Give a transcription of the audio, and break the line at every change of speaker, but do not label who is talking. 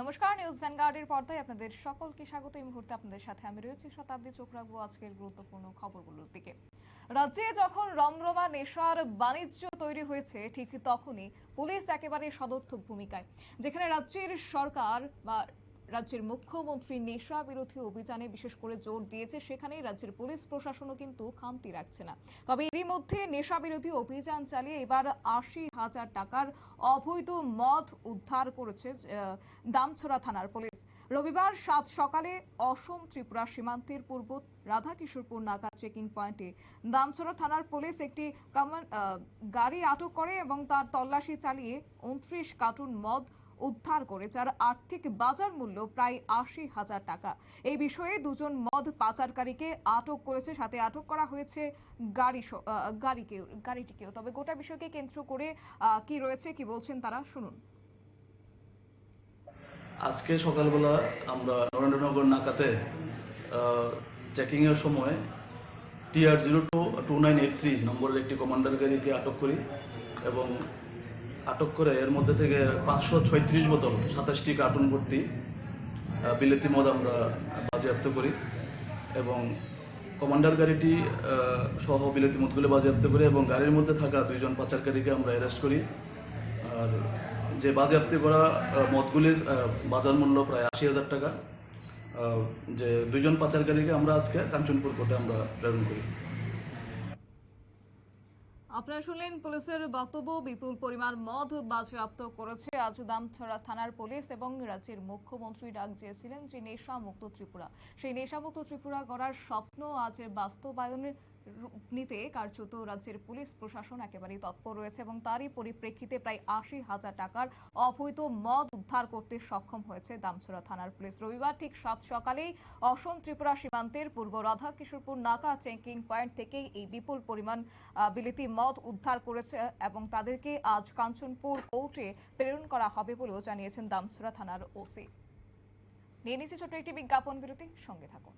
নমস্কার, নিউজ ভ্যানগার্ডের পর্দায় আপনাদের সকলকে স্বাগত। এই মুহূর্তে আপনাদের সাথে আমি রয়েছি শতাব্দী চোখ রাখব আজকের গুরুত্বপূর্ণ খবরগুলোর দিকে। রাজ্যে যখন রমরমা নেশার বাণিজ্য তৈরি হয়েছে, ঠিক তখনই পুলিশ একেবারে সদর্থক ভূমিকায়, যেখানে রাজ্যের সরকার বা রাজ্যের মুখ্যমন্ত্রী নেশা বিরোধী অভিযানে বিশেষ করে জোর দিয়েছে সেখানেই রাজ্যের পুলিশ প্রশাসনও কিন্তু খামতি রাখছে না। তবে এরই মধ্যে নেশা বিরোধী অভিযান চালিয়ে এবার আশি হাজার টাকার অবৈধ মদ উদ্ধার করেছে দামছড়া থানার পুলিশ। রবিবার সাত সকালে অসম ত্রিপুরা সীমান্তের পূর্ব রাধাকিশোরপুর নাকা চেকিং পয়েন্টে দামছড়া থানার পুলিশ একটি গাড়ি আটক করে এবং তার তল্লাশি চালিয়ে উনত্রিশ কার্টুন মদ উদ্ধার করে যার আর্থিক বাজার মূল্য প্রায় আশি হাজার টাকা। এই বিষয়ে দুজন মদ পাচারকারীকে আটক করেছে, সাথে আটক করা হয়েছে গাড়ি গাড়িকেও, গাড়িটিকেও। তবে গোটা বিষয়কে কেন্দ্র করে কি রয়েছে, কি বলছেন তারা, শুনুন।
আজকে সকালবেলা আমরা নরেন্দ্রনগর নাকাতে চেকিং এর সময় TR zero two two nine eight three নম্বরের একটি কমান্ডার গাড়িকে আটক করি এবং আটক করে, এর মধ্যে থেকে পাঁচশো ছয়ত্রিশ বোতল, সাতাশটি কার্টুন ভর্তি বিলেতি মদ আমরা বাজেয়াপ্ত করি এবং কমান্ডার গাড়িটি সহ বিলেতি মদগুলো বাজেয়াপ্ত করি এবং গাড়ির মধ্যে থাকা দুইজন পাচারকারীকে আমরা অ্যারেস্ট করি। আর যে বাজেয়াপ্তি করা মদগুলির বাজার মূল্য প্রায় আশি হাজার টাকা যে দুইজন পাচারকারীকে আমরা আজকে কাঞ্চনপুর কোর্টে আমরা প্রেরণ করি।
আপনারা শুনলেন পুলিশের বক্তব্য, বিপুল পরিমাণ মদ বাজেয়াপ্ত করেছে আজ দামছড়া থানার পুলিশ এবং রাজ্যের মুখ্যমন্ত্রী ডাক দিয়েছিলেন যে নেশা মুক্ত ত্রিপুরা। সেই নেশা মুক্ত ত্রিপুরা গড়ার স্বপ্ন আজ বাস্তবায়নের রূপ নিতে কার্যত রাজ্যের পুলিশ প্রশাসন একেবারেই তৎপর রয়েছে এবং তারই পরিপ্রেক্ষিতে প্রায় আশি হাজার টাকার অবৈধ মদ উদ্ধার করতে সক্ষম হয়েছে দামছড়া থানার পুলিশ। রবিবার ঠিক সাত সকালেই অসম ত্রিপুরা সীমান্তের পূর্ব রাধাকিশোরপুর নাকা চেকিং পয়েন্ট থেকে এই বিপুল পরিমাণ বিলেতি মদ উদ্ধার করেছে এবং তাদেরকে আজ কাঞ্চনপুর কোর্টে প্রেরণ করা হবে বলেও জানিয়েছেন দামছড়া থানার ওসি। নিয়ে নিচ্ছে ছোট্ট একটি বিজ্ঞাপন বিরতি, সঙ্গে থাকুন।